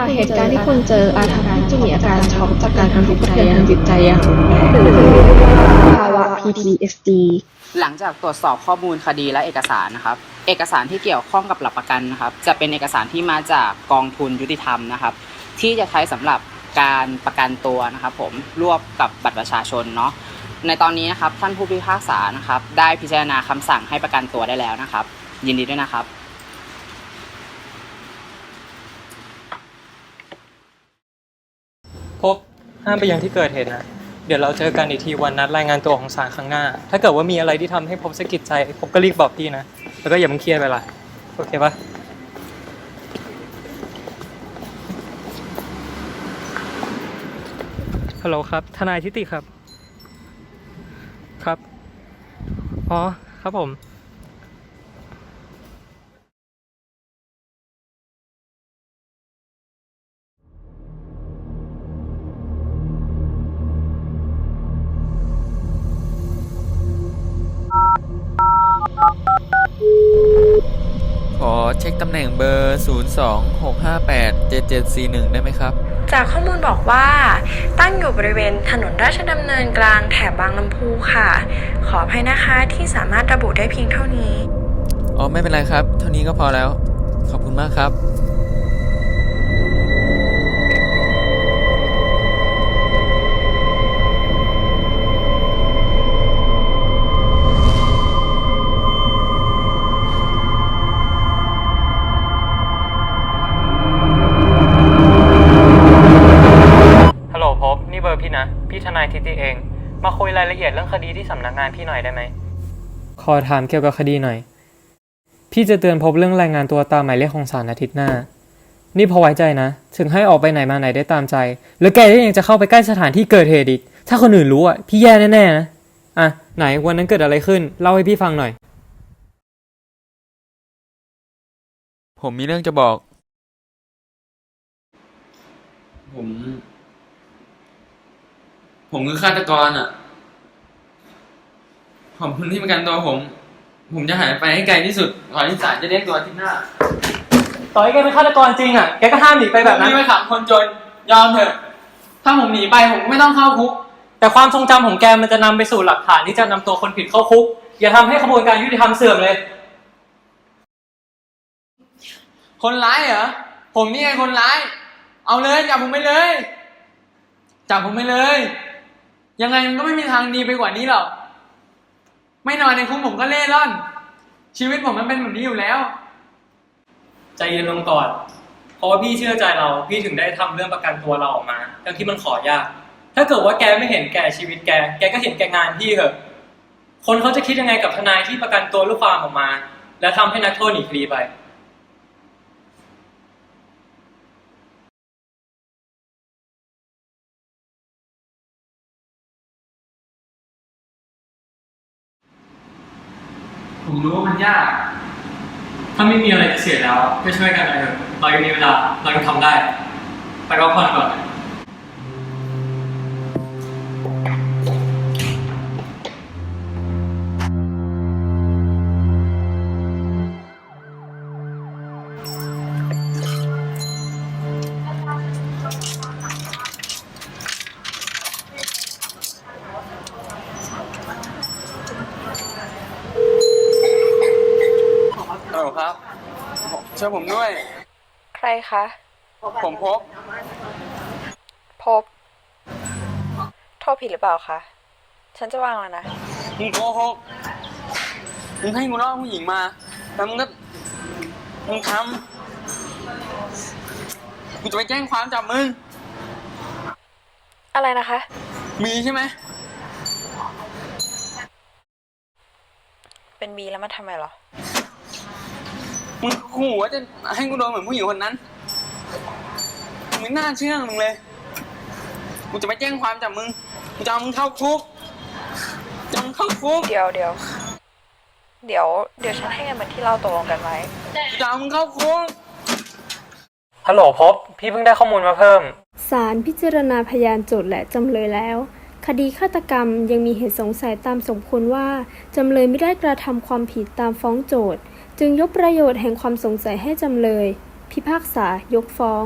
จากเหตุการณ์ที่คุณเจออาจทำให้คุณมีอาการช็อกจากการกระทบกระเทือนทางจิตใจอย่างรุนแรงหรือภาวะ PTSD หลังจากตรวจสอบข้อมูลคดีและเอกสารนะครับ เอกสารที่เกี่ยวข้องกับหลักประกันนะครับ จะเป็นเอกสารที่มาจากกองทุนยุติธรรมนะครับ ที่จะใช้สำหรับการประกันตัวนะครับ ผมรวบกับบัตรประชาชนเนาะในตอนนี้นะครับท่านผู้พิพากษานะครับ ได้พิจารณาคำสั่งให้ประกันตัวได้แล้วนะครับ ยินดีด้วยนะครับ ห้ามไปยังที่เกิดเหตุนะ เดี๋ยวเราเจอกันอีกทีวันนัดรายงานตัวของศาลครั้งหน้า ถ้าเกิดว่ามีอะไรที่ทำให้พบสะกิดใจพบก็รีบบอกพี่นะ แล้วก็อย่ามึงเครียดไปละโอเคปะฮัลโหลครับ ทนายทิติครับ ครับ อ๋อ ครับผม เช็คตำแหน่งเบอร์ 026587741 ได้ไหมครับ จากข้อมูลบอกว่า ตั้งอยู่บริเวณถนนราชดำเนินกลางแถบบางลำพูค่ะ ขออภัยนะคะที่สามารถระบุได้เพียงเท่านี้ อ๋อ ไม่เป็นไรครับ เท่านี้ก็พอแล้ว ขอบคุณมากครับ พี่นะพี่ทนายทิติเอง มาคุยรายละเอียดเรื่องคดีที่สำนักงานพี่หน่อยได้ไหม ขอถามเกี่ยวกับคดีหน่อย พี่จะเตือนพบเรื่องรายงานตัวตามหมายเลขของศาลอาทิตย์หน้า นี่พอไว้ใจนะ ถึงให้ออกไปไหนมาไหนได้ตามใจ แล้วแกก็ยังจะเข้าไปใกล้สถานที่เกิดเหตุอีก ถ้าคนอื่นรู้อะ พี่แย่แน่ๆนะ อะ ไหนวันนั้นเกิดอะไรขึ้น เล่าให้พี่ฟังหน่อย ผมมีเรื่องจะบอก ผม ผมคือฆาตกรอะ ขอบคุณที่ประกันตัวผม ผมจะหายไปให้ไกลที่สุดก่อนที่ศาลจะเรียกตัวอาที่หน้าต่อให้แกเป็นฆาตกรจริงอะ แกก็ห้ามหนีไปแบบนั้น นี่ไม่ขังคนจน ยอมเถอะ ถ้าผมหนีไปผมก็ไม่ต้องเข้าคุก แต่ความทรงจำของแกมันจะนำไปสู่หลักฐานที่จะนำตัวคนผิดเข้าคุก อย่าทำให้ขบวนการยุติธรรมเสื่อมเลย คนร้ายเหรอ ผมนี่ไงคนร้าย เอาเลยจับผมไปเลย จับผมไปเลย ยังไงมันก็ไม่มีทางดีไปกว่านี้หรอก ไม่นอนในคุกผมก็เล่ร่อน ชีวิตผมมันเป็นแบบนี้อยู่แล้ว ใจเย็นลงก่อน เพราะว่าพี่เชื่อใจเรา พี่ถึงได้ทำเรื่องประกันตัวเราออกมาทั้งที่มันขอยาก ถ้าเกิดว่าแกไม่เห็นแก่ชีวิตแก แกก็เห็นแก่งานพี่เถอะ คนเขาจะคิดยังไงกับทนายที่ประกันตัวลูกความออกมา และทำให้นักโทษหนีคดีไป ผมรู้ว่ามันยาก ถ้าไม่มีอะไรจะเสียแล้วก็ช่วยกันเลยเถอะเรายังมีเวลาเรายังทำได้ ไปพักผ่อนก่อน ช่วยผมด้วย ใครคะ ผมพบ พบ โทษผิดหรือเปล่าคะ ฉันจะวางแล้วนะ มึงโกหก มึงให้กูล่อผู้หญิงมา แล้วมึงก็ มึงทำ กูจะไปแจ้งความจับมึง อะไรนะคะ มีใช่ไหม เป็นบีแล้วมาทำไมเหรอ มึงขู่ว่าจะให้กูโดนเหมือนผู้หญิงคนนั้น มึงไม่น่าเชื่อมึงเลย กูจะไปแจ้งความจับมึง กูจะเอามึงเข้าคุกจะเอามึงเข้าคุก เดี๋ยวเดี๋ยวเดี๋ยวเดี๋ยวฉันให้เงินเหมือนที่เราตกลงกันไว้ กูจะเอามึงเข้าคุก ฮัลโหลพบ พี่เพิ่งได้ข้อมูลมาเพิ่ม ศาลพิจารณาพยานโจทย์และจำเลยแล้ว คดีฆาตกรรมยังมีเหตุสงสัยตามสมควรว่า จำเลยไม่ได้กระทำความผิดตามฟ้องโจทย์ จึงยกประโยชน์แห่งความสงสัยให้จำเลย พิพากษายกฟ้อง